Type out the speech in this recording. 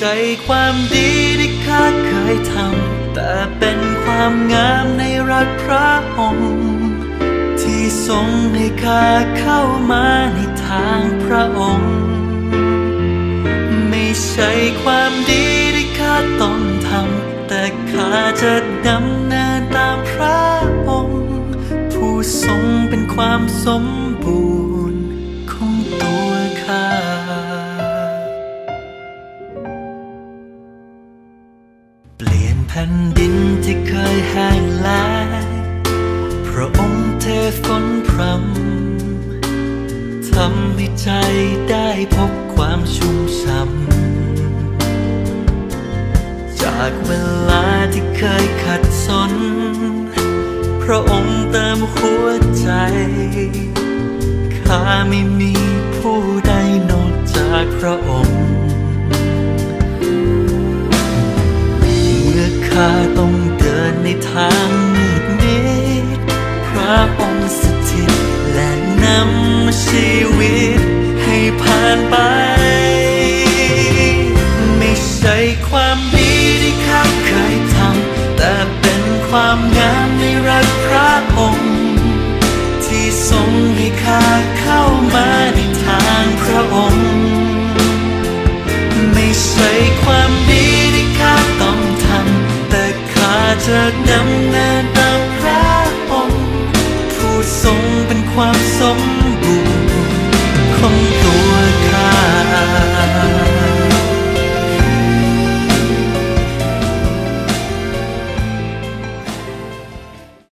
ช่ความดีที่ข้าเคยทำ แต่เป็นความงามในรักพระองค์ ที่ทรงให้ข้าเข้ามาในทางพระองค์ ไม่ใช่ความดีที่ข้าต้องทำ แต่ข้าจะดำเนินตามพระองค์ ผู้ทรงเป็นความสม แผ่นดินที่เคยแห้งแล้งพระองค์เทฝนพรำทำให้ใจได้พบความชุ่มช่ำจากเวลาที่เคยขัดสน พระองค์เติมหัวใจข้าไม่มี ข้าต้องเดินในทางมืดมิดพระองค์สถิตและนำชีวิตให้ผ่านไป เนินตามพระองค์ ผู้ทรงเป็นความสมบูรณ์ของ